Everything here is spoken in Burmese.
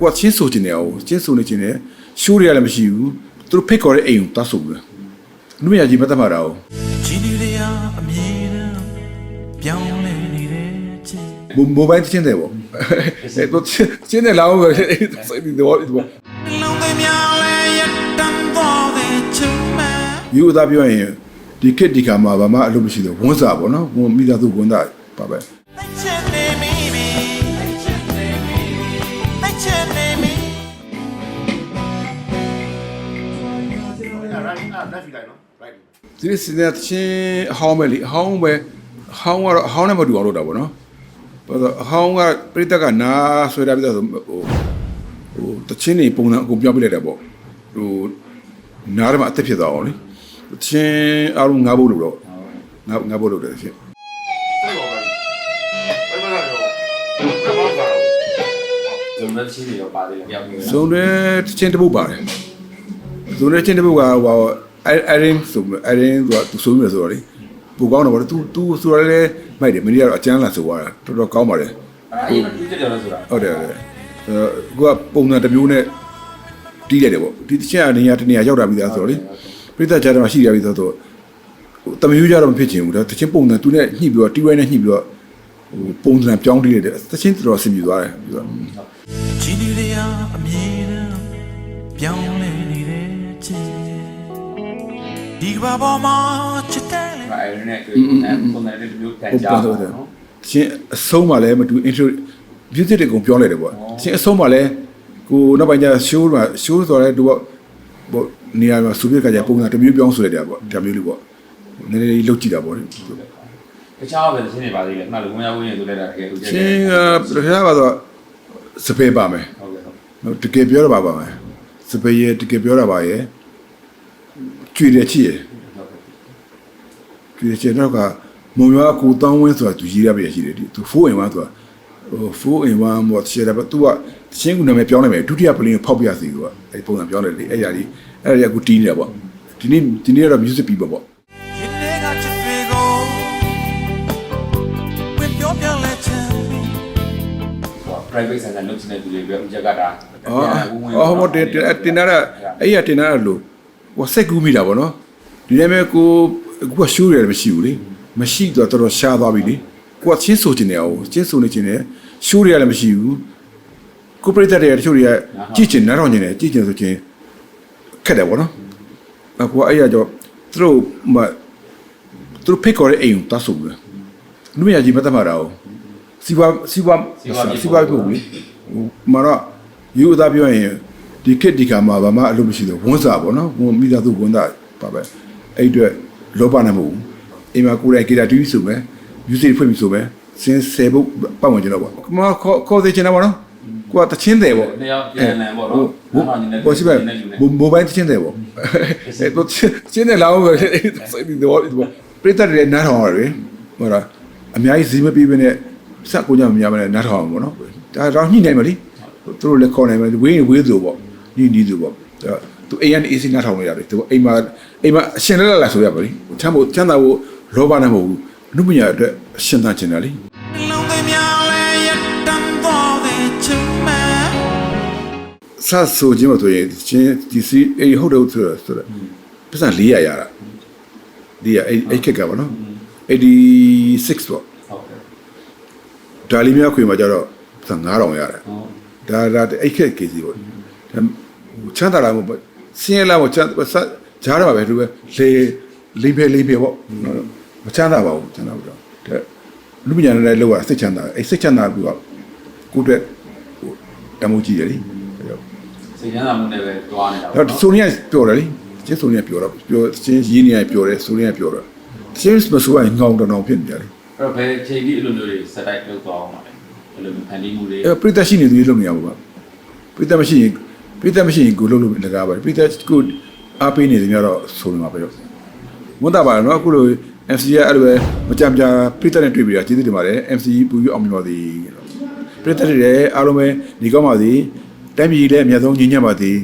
ကိုကချင်းဆိုချင်တယ်အောင်ချင်းဆိုနေချင်တယ်ရှိုးတွေကလည်းမရှိဘူးသူတို့ဖိတ်ခေါ်တဲ့အိမ်ကိုတောက်ဆိုဘူးလူမယာကြီးမတ်သက်မှာတာအောင်ချီနီလေးရာအမြင်နဲ့ပြောင်းလဲနေတဲ့ချစ်မိုဘိုင်းချင်းတယ်ပေါ့အဲတော့ချင်းတယ်လာအောင်စိတ်ဒီတော့ဒီပေါ့လုံးသိမ်းများလဲရတန်သွားတဲ့ချစ်မဲယူသားပြောရင်ဒီခစ်ဒီခါမှာဘာမှအလုပ်မရှိတော့ဝန်စားပေါ့နော်ဝန်မိသားစုဝန်သားပါပဲ ဒီစနေချင်းအဟောင်းပဲလေအဟောင်းပဲအဟောင်းကတော့အဟောင်းနဲ့မတူအောင်လုပ်တာပေါ့နော်ဘာလို့အဟောင်းကပြိတ္တကနာဆွဲတာပြတော့ဟိုဟိုတချင်းနေပုံစံအကုန်ပြောင်းပြလိုက်တာပေါ့ဟိုနားထဲမှာအသက်ဖြစ်သွားအောင်လေတချင်းအားလုံးငါးဖို့လို့တော့ငါငါးဖို့လို့တယ်ဖြစ်ဇုံနဲ့ချင်းတွေရောပါတယ်ပြောင်းနေဇုံတဲ့တချင်းတစ်ပုတ်ပါတယ် ဇုံတဲ့ချင်းတစ်ပုတ်ကဟိုအဲအရင်ဆိုအရင်ကသူဆိုနေဆိုတော့လေပူကောင်းတော့ဗောသူသူဆိုရလဲမိုက်တယ်မင်းကတော့အကျန်းလာဆိုသွားတာတော်တော်ကောင်းပါတယ်အဲ့ဒီဒီကြော်လို့ဆိုတာဟုတ်တယ်ဟုတ်တယ်အဲကိုကပုံစံတစ်မျိုးနဲ့တီးလိုက်တယ်ပေါ့ဒီတစ်ချက်အနေနဲ့တနေရာရောက်တာပြီးသားဆိုတော့လေပြိတ္တကြားထဲမှာရှိရပြီးသားဆိုတော့ဟိုတမျိုးကြတော့မဖြစ်ချင်ဘူးဒါတချင်းပုံစံသူနဲ့ညှိပြီးတော့တီးဝဲနဲ့ညှိပြီးတော့ဟိုပုံစံပြောင်းတီးလိုက်တယ်တချင်းတော်တော်ဆင်ပြေသွားတယ်ပြီးတော့ချီနီလေးရာအမြင်နဲ့ပြောင်းလဲနေတဲ့ ချစ်ဒီကဘာပေါ်မှာချစ်တယ်လေအဲ့ဒီနဲ့တွေ့တယ်ပုံစံတွေမျိုးတန်ဟုတ်ကြပါတော့တော့တယ်နော်ချင်းအဆုံးမှလည်းမတူ intro music တွေကုန်ပြောလိုက်တယ်ပေါ့ချင်းအဆုံးမှလည်းကိုနောက်ပိုင်းကျ show မှာ show ဆိုတော့တူပေါ့ပေါ့နေရာမှာစူပြကကြပုံစံတစ်မျိုးပြောင်းဆိုလိုက်တယ်ပေါ့ဒါမျိုးလေးပေါ့နည်းနည်းလေးလုတ်ကြည့်တာပေါ့လေတခြားပဲချင်းတွေပါသေးတယ်မှတ်လို့ဝင်ရဝင်ရဆိုလဲတာတကယ်ဟုတ်တယ်ချင်းကပြရပါတော့စပယ်ပါမယ်ဟုတ်ကဲ့ဟုတ်နော်တကယ်ပြောတော့ပါပါမယ် စပယ်ရဲ့တကယ်ပြောတာပါရဲ့ကြွေတယ်ချီရဲ့ကြွေတယ်ချီတော့ကမုံရွာကိုတောင်းဝင်းဆိုတာသူရေးရပြရရှိတယ်ဒီသူ4 in 1ဆိုတာဟို4 in 1မော်ချေတယ်သူကတချင်းကူနာမည်ပြောင်းလိုက်မယ်ဒုတိယပလင်းကိုဖောက်ပြစီသူကအဲ့ပုံစံပြောင်းလိုက်လေအဲ့ရလေးအဲ့ရကူတီးနေတာပေါ့ဒီနေ့ဒီနေ့ကတော့ music people ပေါ့ရ private center လုပ်ချင်တဲ့သူတွေပဲဥကြကတာအော်အော်ဟိုတင်တင်တင်တာအဲ့ရတင်တာလို့ဟိုစိတ်ကူးမိတာပေါ့နော်ဒီနေ့မဲ့ကိုအခုကရှိုးရတယ်မရှိဘူးလေမရှိတော့တော်တော်ရှားသွားပြီလေကိုကချင်းဆိုချင်တယ်အောင်ချင်းဆိုနေချင်တယ်ရှိုးရလည်းမရှိဘူးကိုပရိသတ်တွေကတချို့တွေကကြည့်ချင်နားထောင်ချင်တယ်ကြည့်ချင်ဆိုချင်ခက်တယ်ပေါ့နော်အခုကအဲ့ရတော့သူတို့မသူတို့ဖိတ်ခေါ်တဲ့အိမ်ကိုတောက်ဆိုဘူးလူမယာကြီးမသက်မှာတာအောင် စီပွားစီပွားစီပွားပြုတ်ပြီဟိုမတော့ယူသားပြောရင်ဒီခစ်ဒီကမှာဘာမှအလုပ်မရှိတော့ဝန်စားပေါ့နော်ဝန်မိသားစုဝန်သားပါပဲအဲ့အတွက်လောဘနဲ့မဟုတ်ဘူးအိမ်မှာကိုယ်တိုင်ဂီတာတီးပြီးဆိုပဲ music ဖွင့်ပြီးဆိုပဲစင်ဆယ်ဖို့ပတ်ဝင်ကြတော့ပေါ့ကမခေါ်ခေါ်သေးချင်တာပေါ့နော်ကိုကတချင်းတယ်ပေါ့တယောက်ပြန်လည်ပေါ့နော်ဟိုဟိုရှိပဲမိုဘိုင်းချင်းတယ်ပေါ့အဲတော့ချင်းတယ်လာအောင်ပဲစိတ်ဒီတော့ဒီပေါ့ပြည့်တဲ့တဲ့နားထောင်ရတယ်ဟုတ်လားအများကြီးဈေးမပြီးဘဲနဲ့ စက်ကိုညမများမနဲ့နားထောင်အောင်ပေါ့နော်ဒါတော့ညှိနိုင်မလို့သူတို့လည်းခေါ်နိုင်မယ်ဝေးဝေးသူပေါ့ညှိနီးသူပေါ့သူအိမ်ကနေအေးစိနားထောင်လို့ရတယ်သူအိမ်မှာအိမ်မှာအရှင်လက်လက်ဆိုရပါလိချမ်းဖို့ချမ်းသာဖို့လောဘနဲ့မဟုတ်ဘူးအမှုပညာအတွက်အရှင်သာချင်တယ်လေလုံးသိမ်းများလဲရတန်သွားတဲ့ချစ်မဲစဆိုခြင်းမဆိုရင်ချင်းဒီစီအေးဟုတ်တယ်ဆိုတော့ဆိုတော့ပတ်စံ400ရတာဒီအဲ့အဲ့ခက်ကပါနော်86ပေါ့ဟုတ်ကဲ့ ဒါလီမြောက်ခွေမှာကျတော့ပတ်စံ9000ရတယ်ဟုတ်ဒါဒါအဲ့ခက်ကေစီပေါ့ဒါချမ်းသာလာမို့စင်းရလာမို့ချမ်းစဂျားရပါပဲသူပဲလေလိမ့်ပဲလိမ့်ပဲပေါ့မချမ်းသာပါဘူးချမ်းသာဘူးတော့တဲ့လူပညာနဲ့လောက်ရစိတ်ချမ်းသာအဲ့စိတ်ချမ်းသာပြီးတော့ကိုယ့်အတွက်တမိုးကြည့်ရလေစိတ်ချမ်းသာမှုနဲ့ပဲတွားနေတာတော့ဆိုနေရပြောတယ်လေကျင်းဆိုနေရပြောတော့ပြောချင်းရင်းနေရပြောတယ်ဆိုနေရပြောတော့ချင်းမဆိုရင်ငောင်းတောင်တောင်ဖြစ်နေကြတယ်အဲ့ တော့ဘယ်ချိန်ဒီအလိုမျိုးတွေစက်တိုက်လုပ်သွားအောင်ပါလဲအဲ့လိုမျိုးဖန်တီးမှုတွေအဲပြိတ္တရှိနေသူတွေလုပ်နေရပါဘာပြိတ္တမရှိရင်ပြိတ္တမရှိရင်ကိုလုပ်လို့လကားပါပြိတ္တကိုအားပေးနေတယ်များတော့ဆိုနေမှာပဲတော့ဝန်တာပါနော်အခုလို MC ရအဲ့လိုပဲမကြမ်းကြပြိတ္တနဲ့တွေ့ပြီးတော့ကျေးဇူးတင်ပါတယ် MC ပူပြီးအောင်မြင်ပါသည်ပြိတ္တတွေလည်းအားလုံးပဲညီကောင်းပါသည်တိုင်းပြည်လည်းအများဆုံးညီညွတ်ပါသည်